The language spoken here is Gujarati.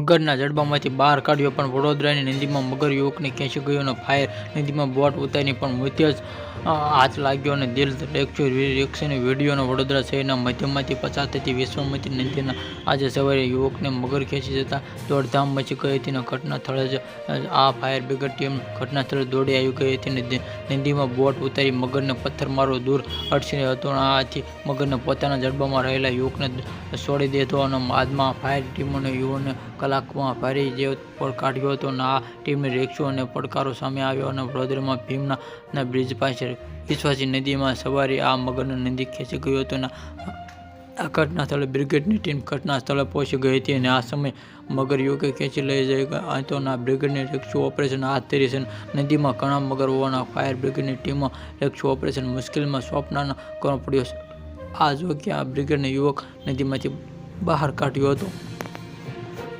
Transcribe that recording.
મગરના જડબામાંથી બહાર કાઢ્યો પણ વડોદરાની નદીમાં મગર યુવકને ખેંચી ગયો અને ફાયર. નદીમાં બોટ ઉતારી પણ મૃત્યુ જ હાથ લાગ્યો અને દિલ રિએક્શન વિડીયોનો વડોદરા શહેરના મધ્યમાંથી પસાર થતી વિશ્વમતી નદીના આજે સવારે યુવકને મગર ખેંચી જતા દોડધામ મચી ગઈ હતી અને ઘટના સ્થળે જ આ ફાયર બ્રિગેડ ટીમ ઘટના સ્થળે દોડી આવી ગઈ હતી. અને નદી- નદીમાં બોટ ઉતારી મગરને પથ્થરમારો દૂર અટસી હતો અને આથી મગરને પોતાના જડબામાં રહેલા યુવકને છોડી દેતો અને બાદમાં ફાયર ટીમોને, યુવાને કલાકમાં ભારે જે કાઢ્યો હતો અને આ ટીમની રેક્ષો અને પડકારો સામે આવ્યો અને વડોદરામાં ભીમના બ્રિજ પાસે વિશ્વાસી નદીમાં સવારે આ મગરને નદી ખેંચી ગયો હતો અને આ ઘટના સ્થળે બ્રિગેડની ટીમ ઘટના સ્થળે પહોંચી ગઈ હતી અને આ સમયે મગર યુવકે ખેંચી લઈ જઈ ગયા તો ના બ્રિગેડની રેસ્ક્યુ ઓપરેશન હાથ ધરી છે. નદીમાં ઘણા મગર હોવાના ફાયર બ્રિગેડની ટીમો રેસ્ક્યુ ઓપરેશન મુશ્કેલમાં સોંપનાર કરવો પડ્યો છે. આ જો કે આ બ્રિગેડને યુવક નદીમાંથી બહાર કાઢ્યો હતો.